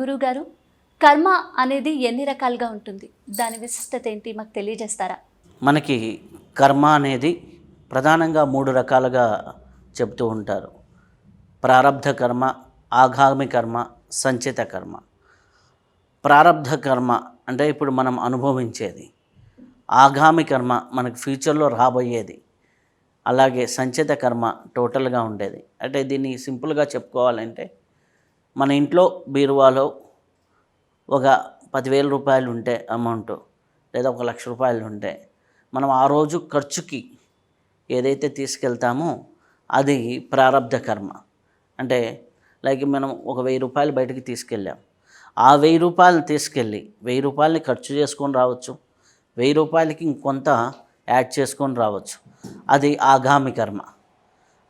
గురుగారు కర్మ అనేది ఎన్ని రకాలుగా ఉంటుంది? దాని విశిష్టత ఏంటి? మాకు తెలియజేస్తారా? మనకి కర్మ అనేది ప్రధానంగా మూడు రకాలుగా చెప్తూ ఉంటారు. ప్రారంధ కర్మ ఆగామి కర్మ సంచిత కర్మ. ప్రారంధ కర్మ అంటే ఇప్పుడు మనం అనుభవించేది. ఆగామి కర్మ మనకు ఫ్యూచర్లో రాబోయేది. అలాగే సంచిత కర్మ టోటల్గా ఉండేది. అంటే దీన్ని సింపుల్గా చెప్పుకోవాలంటే మన ఇంట్లో బీరువాలో ఒక పదివేల రూపాయలు ఉంటే అమౌంట్ లేదా ఒక లక్ష రూపాయలు ఉంటే మనం ఆ రోజు ఖర్చుకి ఏదైతే తీసుకెళ్తామో అది ప్రారబ్ధ కర్మ. అంటే లైక్ మనం ఒక వెయ్యి రూపాయలు బయటకు తీసుకెళ్ళాం. ఆ వెయ్యి రూపాయలు తీసుకెళ్ళి వెయ్యి రూపాయలని ఖర్చు చేసుకొని రావచ్చు. వెయ్యి రూపాయలకి ఇంకొంత యాడ్ చేసుకొని రావచ్చు. అది ఆగామి కర్మ.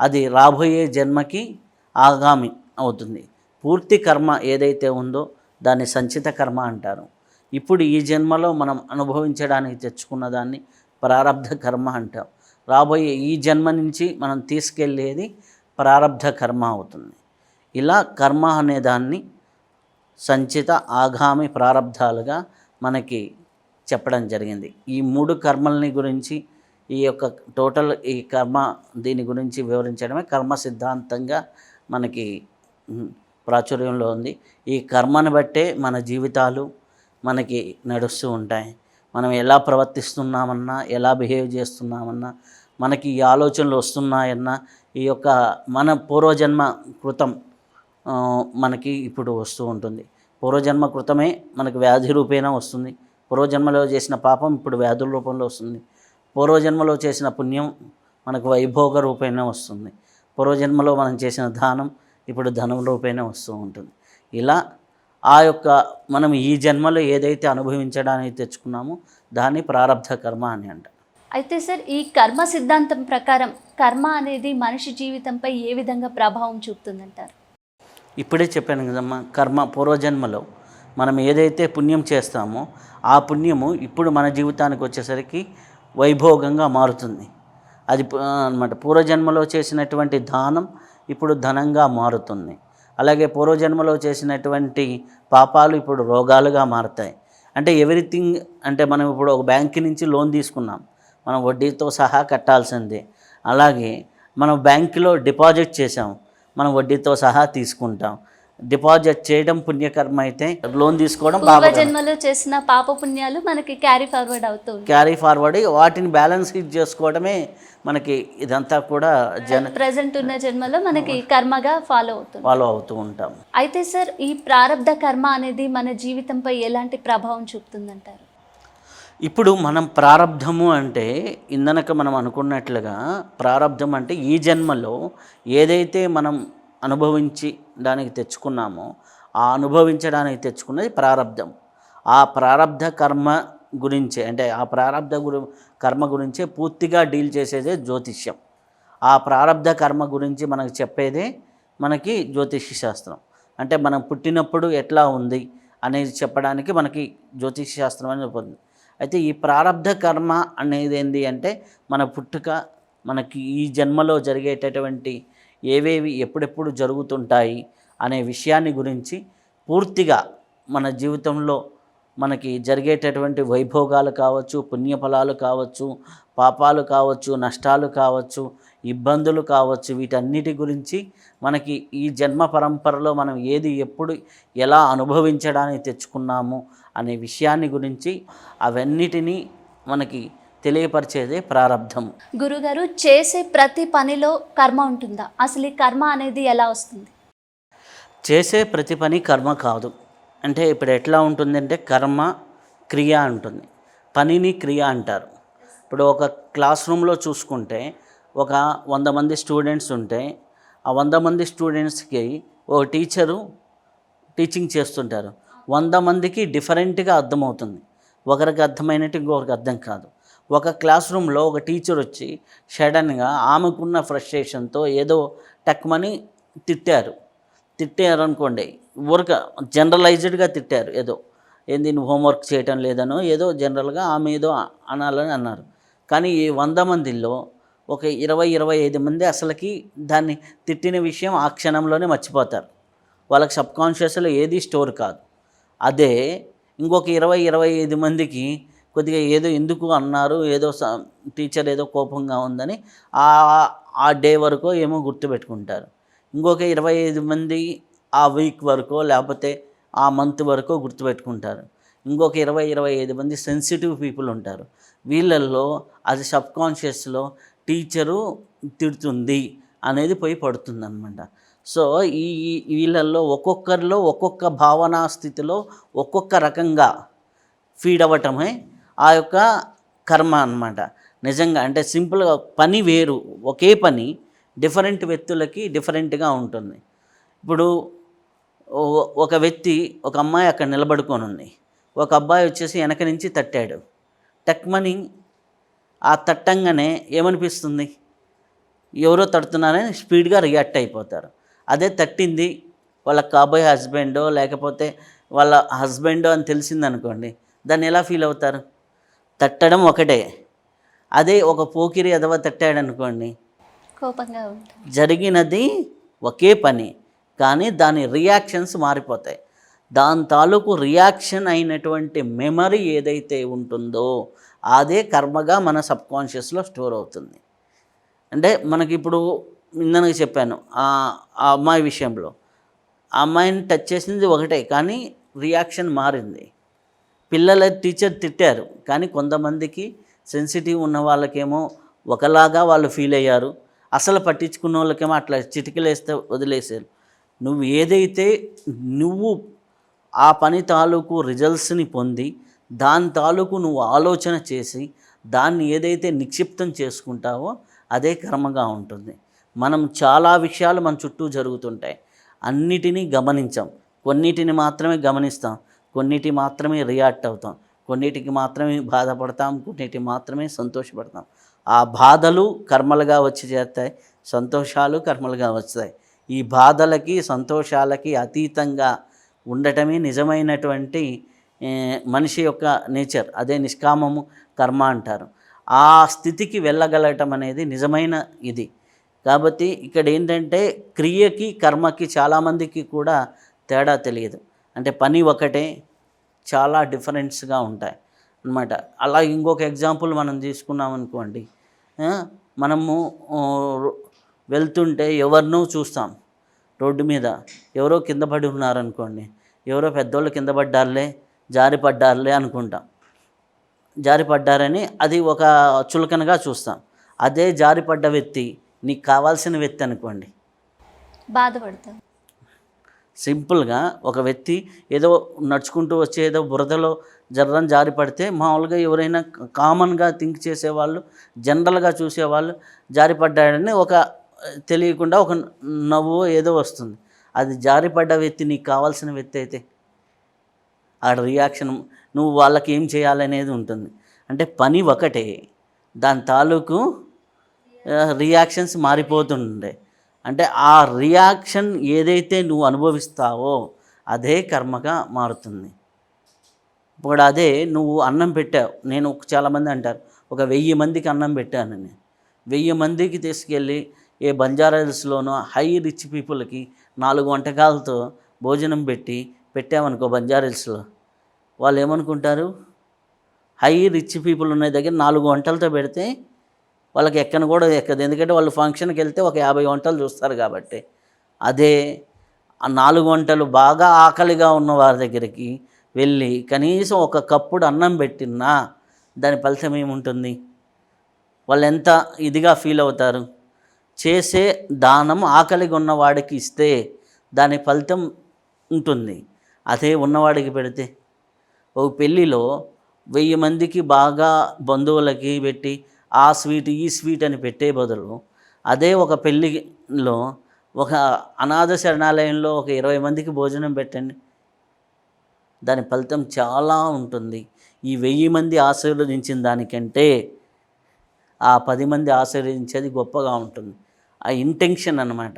అది రాబోయే జన్మకి ఆగామి అవుతుంది. పూర్తి కర్మ ఏదైతే ఉందో దాన్ని సంచిత కర్మ అంటారు. ఇప్పుడు ఈ జన్మలో మనం అనుభవించడానికి తెచ్చుకున్న దాన్ని ప్రారబ్ధ కర్మ అంటాం. రాబోయే ఈ జన్మ నుంచి మనం తీసుకెళ్ళేది ప్రారబ్ధ కర్మ అవుతుంది. ఇలా కర్మ అనే దాన్ని సంచిత ఆగామి ప్రారబ్ధాలుగా మనకి చెప్పడం జరిగింది. ఈ మూడు కర్మల్ని గురించి ఈ యొక్క టోటల్ ఈ కర్మ దీని గురించి వివరించడమే. కర్మ సిద్ధాంతంగా మనకి ప్రాచుర్యంలో ఉంది. ఈ కర్మను బట్టే మన జీవితాలు మనకి నడుస్తూ ఉంటాయి. మనం ఎలా ప్రవర్తిస్తున్నామన్నా ఎలా బిహేవ్ చేస్తున్నామన్నా మనకి ఈ ఆలోచనలు వస్తున్నాయన్నా ఈ యొక్క మన పూర్వజన్మ కృతం మనకి ఇప్పుడు వస్తూ ఉంటుంది. పూర్వజన్మ కృతమే మనకు వ్యాధి రూపేణా వస్తుంది. పూర్వజన్మలో చేసిన పాపం ఇప్పుడు వ్యాధుల రూపంలో వస్తుంది. పూర్వజన్మలో చేసిన పుణ్యం మనకు వైభోగ రూపేణా వస్తుంది. పూర్వజన్మలో మనం చేసిన దానం ఇప్పుడు ధనం రూపేణా వస్తూ ఉంటుంది. ఇలా ఆ యొక్క మనం ఈ జన్మలో ఏదైతే అనుభవించడానికి తెచ్చుకున్నామో దాన్ని ప్రారబ్ధ కర్మ అని అంటారు. అయితే సార్ ఈ కర్మ సిద్ధాంతం ప్రకారం కర్మ అనేది మనిషి జీవితంపై ఏ విధంగా ప్రభావం చూపుతుందంటారు? ఇప్పుడే చెప్పాను కదమ్మా కర్మ పూర్వజన్మలో మనం ఏదైతే పుణ్యం చేస్తామో ఆ పుణ్యము ఇప్పుడు మన జీవితానికి వచ్చేసరికి వైభోగంగా మారుతుంది. అది అనమాట పూర్వజన్మలో చేసినటువంటి దానం ఇప్పుడు ధనంగా మారుతుంది. అలాగే పూర్వజన్మలో చేసినటువంటి పాపాలు ఇప్పుడు రోగాలుగా మారుతాయి. అంటే ఎవ్రీథింగ్ అంటే మనం ఇప్పుడు ఒక బ్యాంక్ నుంచి లోన్ తీసుకున్నాం. మనం వడ్డీతో సహా కట్టాల్సిందే. అలాగే మనం బ్యాంకులో డిపాజిట్ చేసాం మనం వడ్డీతో సహా తీసుకుంటాం. డిపాజిట్ చేయడం పుణ్యకర్మ అయితే లోన్ తీసుకోవడం పాపకర్మ జన్మలో చేసిన పాప పుణ్యాలు మనకి క్యారీ ఫార్వర్డ్ అవుతూ ఉంటాయి. క్యారీ ఫార్వర్డ్ వాటిని బ్యాలెన్స్ చేసుకోవడమే మనకి ఇదంతా కూడా జన ప్రజెంట్ ఉన్న జన్మలో మనకి కర్మగా ఫాలో అవుతుంది. ఫాలో అవుతూ ఉంటాం. అయితే సార్ ఈ ప్రారంధ కర్మ అనేది మన జీవితంపై ఎలాంటి ప్రభావం చూపుతుందంటారు? ఇప్పుడు మనం ప్రారంధము అంటే ఇందనక మనం అనుకున్నట్లుగా ప్రారంధం అంటే ఈ జన్మలో ఏదైతే మనం అనుభవించి దానికి తెచ్చుకున్నామో. ఆ అనుభవించడానికి తెచ్చుకున్నది ప్రారంధం ఆ ప్రారంధ కర్మ గురించే అంటే ఆ ప్రారంధ గురి కర్మ గురించే పూర్తిగా డీల్ చేసేదే జ్యోతిష్యం. ఆ ప్రారంధ కర్మ గురించి మనకు చెప్పేదే మనకి జ్యోతిష శాస్త్రం. అంటే మనం పుట్టినప్పుడు ఎట్లా ఉంది అనేది చెప్పడానికి మనకి జ్యోతిష శాస్త్రం అనేది చెప్తుంది అయితే ఈ ప్రారంధ కర్మ అనేది ఏంటి అంటే మన పుట్టుక మనకి ఈ జన్మలో జరిగేటటువంటి ఏవేవి ఎప్పుడెప్పుడు జరుగుతుంటాయి అనే విషయాన్ని గురించి పూర్తిగా మన జీవితంలో మనకి జరిగేటటువంటి వైభోగాలు కావచ్చు పుణ్యఫలాలు కావచ్చు పాపాలు కావచ్చు నష్టాలు కావచ్చు ఇబ్బందులు కావచ్చు వీటన్నిటి గురించి మనకి ఈ జన్మ పరంపరలో మనం ఏది ఎప్పుడు ఎలా అనుభవించడానికి తెచ్చుకున్నాము అనే విషయాన్ని గురించి అవన్నిటినీ మనకి తెలియపరిచేదే ప్రారంధం గురుగారు చేసే ప్రతి పనిలో కర్మ ఉంటుందా? అసలు ఈ కర్మ అనేది ఎలా వస్తుంది? చేసే ప్రతి పని కర్మ కాదు. అంటే ఇప్పుడు ఎట్లా ఉంటుందంటే కర్మ క్రియ ఉంటుంది పనిని క్రియ అంటారు. ఇప్పుడు ఒక క్లాస్ రూమ్లో చూసుకుంటే ఒక వంద మంది స్టూడెంట్స్ ఉంటే ఆ వంద మంది స్టూడెంట్స్కి ఒక టీచరు టీచింగ్ చేస్తుంటారు. వంద మందికి డిఫరెంట్గా అర్థమవుతుంది. ఒకరికి అర్థమైనట్టు ఇంకొకరికి అర్థం కాదు. ఒక క్లాస్ రూమ్లో ఒక టీచర్ వచ్చి సడన్గా ఆమెకున్న ఫ్రస్ట్రేషన్తో ఏదో టక్మని తిట్టారు. తిట్టారు అనుకోండి ఊరక జనరలైజ్డ్గా తిట్టారు ఏదో. ఏంది నువ్వు హోంవర్క్ చేయటం లేదనో ఏదో జనరల్గా ఆమె ఏదో అనాలని అన్నారు. కానీ ఈ వంద మందిలో ఒక ఇరవై ఇరవై ఐదు మంది అసలుకి దాన్ని తిట్టిన విషయం ఆ క్షణంలోనే మర్చిపోతారు. వాళ్ళకి సబ్ కాన్షియస్లో ఏది స్టోర్ కాదు. అదే ఇంకొక ఇరవై ఇరవై ఐదు మందికి కొద్దిగా ఏదో ఎందుకు అన్నారు ఏదో స- టీచర్ ఏదో కోపంగా ఉందని ఆ ఆ డే వరకు ఏమో గుర్తుపెట్టుకుంటారు. ఇంకొక ఇరవై ఐదు మంది ఆ వీక్ వరకు లేకపోతే ఆ మంత్ వరకు గుర్తుపెట్టుకుంటారు. ఇంకొక ఇరవై ఇరవై ఐదు మంది సెన్సిటివ్ పీపుల్ ఉంటారు. వీళ్ళల్లో అది సబ్ కాన్షియస్లో టీచరు తిడుతుంది అనేది పోయి పడుతుందన్నమాట. సో ఈ ఈ- వీళ్ళల్లో ఒక్కొక్కరిలో ఒక్కొక్క భావనా స్థితిలో ఒక్కొక్క రకంగా ఫీడ్ అవ్వటమే ఆ యొక్క కర్మ అన్నమాట. నిజంగా అంటే సింపుల్గా పని వేరు. ఒకే పని డిఫరెంట్ వ్యక్తులకి డిఫరెంట్గా ఉంటుంది. ఇప్పుడు ఒక వ్యక్తి ఒక అమ్మాయి అక్కడ నిలబడుకొని ఉంది ఒక అబ్బాయి వచ్చేసి వెనక నుంచి తట్టాడు. టక్మని ఆ తట్టంగానే ఏమనిపిస్తుంది? ఎవరో తడుతున్నారని స్పీడ్గా రియాక్ట్ అయిపోతారు. అదే తట్టింది వాళ్ళ కాబోయే హస్బెండో లేకపోతే వాళ్ళ హస్బెండో అని తెలిసిందనుకోండి దాన్ని ఎలా ఫీల్ అవుతారు? తట్టడం ఒకటే. అదే ఒక పోకిరి ఎదవ తట్టాడనుకోండి. కోపంగా జరిగినది ఒకే పని కానీ దాని రియాక్షన్స్ మారిపోతాయి. దాని తాలూకు రియాక్షన్ అయినటువంటి మెమరీ ఏదైతే ఉంటుందో అదే కర్మగా మన సబ్కాన్షియస్లో స్టోర్ అవుతుంది. అంటే మనకి ఇప్పుడు ఇందనగా చెప్పాను ఆ ఆ అమ్మాయి విషయంలో. ఆ అమ్మాయిని టచ్ చేసింది ఒకటే కానీ రియాక్షన్ మారింది. పిల్లల టీచర్ తిట్టారు. కానీ కొంతమందికి సెన్సిటివ్ ఉన్న వాళ్ళకేమో ఒకలాగా వాళ్ళు ఫీల్ అయ్యారు. అసలు పట్టించుకున్న వాళ్ళకేమో అట్లా చిటికలేస్తే వదిలేశారు. నువ్వు ఏదైతే నువ్వు ఆ పని తాలూకు రిజల్ట్స్ని పొంది దాని తాలూకు నువ్వు ఆలోచన చేసి దాన్ని ఏదైతే నిక్షిప్తం చేసుకుంటావో అదే కర్మగా ఉంటుంది. మనం చాలా విషయాలు మన చుట్టూ జరుగుతుంటాయి. అన్నిటినీ గమనించాం. కొన్నిటిని మాత్రమే గమనిస్తాం. కొన్నిటి మాత్రమే రియాక్ట్ అవుతాం. కొన్నిటికి మాత్రమే బాధపడతాం కొన్నిటి మాత్రమే సంతోషపడతాం. ఆ బాధలు కర్మలుగా వచ్చి చేస్తాయి సంతోషాలు కర్మలుగా వస్తాయి. ఈ బాధలకి సంతోషాలకి అతీతంగా ఉండటమే నిజమైనటువంటి మనిషి యొక్క నేచర్. అదే నిష్కామము కర్మ అంటారు. ఆ స్థితికి వెళ్ళగలగటం అనేది నిజమైన ఇది. కాబట్టి ఇక్కడ ఏంటంటే క్రియకి కర్మకి చాలామందికి కూడా తేడా తెలియదు. అంటే పని ఒకటే చాలా డిఫరెన్స్గా ఉంటాయి అన్నమాట. అలా ఇంకొక ఎగ్జాంపుల్ మనం తీసుకున్నాం అనుకోండి మనము వెళ్తుంటే ఎవరినో చూస్తాం రోడ్డు మీద. ఎవరో కింద పడి ఉన్నారనుకోండి ఎవరో పెద్దోళ్ళు కింద పడ్డారులే జారి పడ్డారులే అనుకుంటాం. జారి పడ్డారని అది ఒక చులకనగా చూస్తాం. అదే జారిపడ్డ వ్యక్తి నీకు కావాల్సిన వ్యక్తి అనుకోండి. బాధపడతాం. సింపుల్గా ఒక వ్యక్తి ఏదో నడుచుకుంటూ వచ్చి ఏదో బురదలో జర్రం జారి పడితే మామూలుగా ఎవరైనా కామన్గా థింక్ చేసేవాళ్ళు జనరల్గా చూసేవాళ్ళు జారిపడ్డాడని ఒక తెలియకుండా ఒక నవ్వు ఏదో వస్తుంది. అది జారిపడ్డ వ్యక్తి నీకు కావాల్సిన వ్యక్తి అయితే ఆ రియాక్షన్ నువ్వు వాళ్ళకి ఏం చేయాలనేది ఉంటుంది. అంటే పని ఒకటే దాని తాలూకు రియాక్షన్స్ మారిపోతుండే. అంటే ఆ రియాక్షన్ ఏదైతే నువ్వు అనుభవిస్తావో అదే కర్మగా మారుతుంది. ఇప్పుడు అదే నువ్వు అన్నం పెట్టావు. నేను చాలామంది అంటారు ఒక వెయ్యి మందికి అన్నం పెట్టానని వెయ్యి మందికి తీసుకెళ్ళి ఏ బంజారాహిల్స్లోనో హై రిచ్ పీపుల్కి నాలుగు వంటకాలతో భోజనం పెట్టి పెట్టామనుకో బంజారాహిల్స్లో వాళ్ళు ఏమనుకుంటారు? హై రిచ్ పీపుల్ ఉన్న దగ్గర నాలుగు వంటలతో పెడితే వాళ్ళకి ఎక్కను కూడా ఎక్కదు. ఎందుకంటే వాళ్ళు ఫంక్షన్కి వెళ్తే ఒక యాభై వంటలు చూస్తారు కాబట్టి. అదే ఆ నాలుగు వంటలు బాగా ఆకలిగా ఉన్న వారి దగ్గరికి వెళ్ళి కనీసం ఒక కప్పుడు అన్నం పెట్టినా దాని ఫలితం ఏముంటుంది? వాళ్ళు ఎంత ఇదిగా ఫీల్ అవుతారు? చేసే దానం ఆకలిగా ఉన్నవాడికి ఇస్తే దాని ఫలితం ఉంటుంది. అదే ఉన్నవాడికి పెడితే. ఒక పెళ్ళిలో వెయ్యి మందికి బాగా బంధువులకి పెట్టి ఆ స్వీట్ ఈ స్వీట్ అని పెట్టే బదులు అదే ఒక పెళ్ళిలో ఒక అనాథ శరణాలయంలో ఒక ఇరవై మందికి భోజనం పెట్టండి. దాని ఫలితం చాలా ఉంటుంది. ఈ వెయ్యి మంది ఆశీర్వదించిన దానికంటే ఆ పది మంది ఆశీర్వదించేది గొప్పగా ఉంటుంది. ఆ ఇంటెన్షన్ అన్నమాట.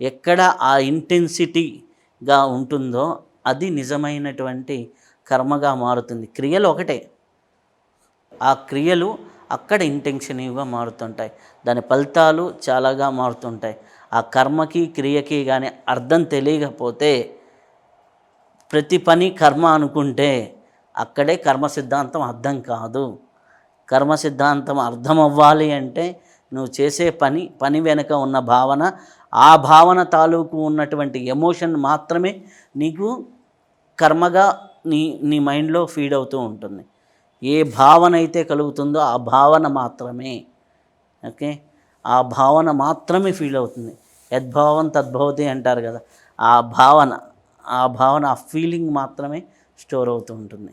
ఎక్కడ ఆ ఇంటెన్సిటీగా ఉంటుందో అది నిజమైనటువంటి కర్మగా మారుతుంది. క్రియలు ఒకటే. ఆ క్రియలు అక్కడ ఇంటెన్షనివ్గా మారుతుంటాయి. దాని ఫలితాలు చాలాగా మారుతుంటాయి. ఆ కర్మకి క్రియకి కానీ అర్థం తెలియకపోతే ప్రతి పని కర్మ అనుకుంటే అక్కడే కర్మ సిద్ధాంతం అర్థం కాదు. కర్మ సిద్ధాంతం అర్థం అవ్వాలి అంటే నువ్వు చేసే పని పని వెనుక ఉన్న భావన ఆ భావన తాలూకు ఉన్నటువంటి ఎమోషన్ మాత్రమే నీకు కర్మగా నీ నీ మైండ్లో ఫీడ్ అవుతూ ఉంటుంది. ఏ భావన అయితే కలుగుతుందో ఆ భావన మాత్రమే. ఓకే? ఆ భావన మాత్రమే ఫీల్ అవుతుంది. యద్భావం తద్భవతి అంటారు కదా. ఆ భావన ఆ భావన ఆ ఫీలింగ్ మాత్రమే స్టోర్ అవుతూ ఉంటుంది.